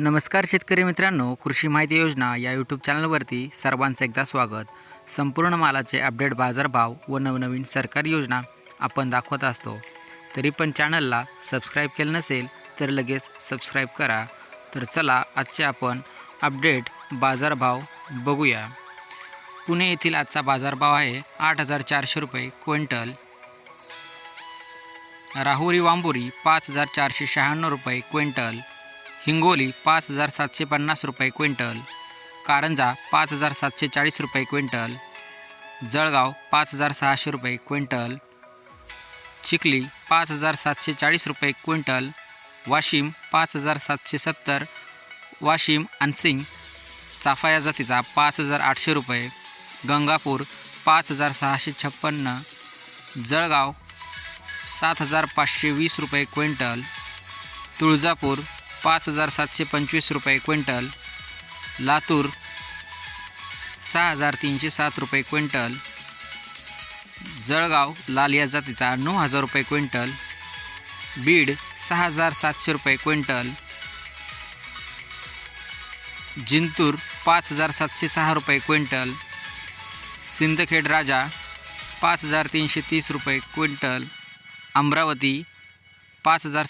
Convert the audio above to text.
नमस्कार शेतकरी मित्रांनो कृषी माहिती योजना या यूट्यूब चॅनलवरती सर्वांचं एकदा स्वागत. संपूर्ण मालाचे अपडेट बाजारभाव व नवनवीन सरकारी योजना आपण दाखवत असतो. तरी पण चॅनलला सबस्क्राईब केलं नसेल तर लगेच सबस्क्राईब करा. तर चला आजचे आपण अपडेट बाजारभाव बघूया. पुणे येथील आजचा बाजारभाव आहे आठ हजार चारशे रुपये क्विंटल. राहुरी वांबुरी पाच हजार चारशे शहाण्णव रुपये क्विंटल. हिंगोली पाच हजार सातशे पन्नास रुपये क्विंटल. कारंजा पाच हजार सातशे चाळीस रुपये क्विंटल. जळगाव पाच हजार सहाशे रुपये क्विंटल. चिखली पाच हजार सातशे चाळीस रुपये क्विंटल. वाशिम पाच हजार सातशे सत्तर. वाशिम अनसिंग चाफा या जातीचा पाच हजार आठशे रुपये. गंगापूर पाच हजार सहाशे छप्पन्न. जळगाव सात हजार पाचशे वीस रुपये क्विंटल. तुळजापूर पाच हजार सातशे पंचवीस रुपये क्विंटल. लातूर सहा हजार तीनशे सात रुपये क्विंटल. जळगाव लाल या जातीचा नऊ हजार रुपये क्विंटल. बीड सहा हजार सातशे रुपये क्विंटल. जिंतूर पाच हजार सातशे सहा रुपये क्विंटल. सिंदखेड राजा पाच हजार तीनशे तीस रुपये क्विंटल. अमरावती पाच हजार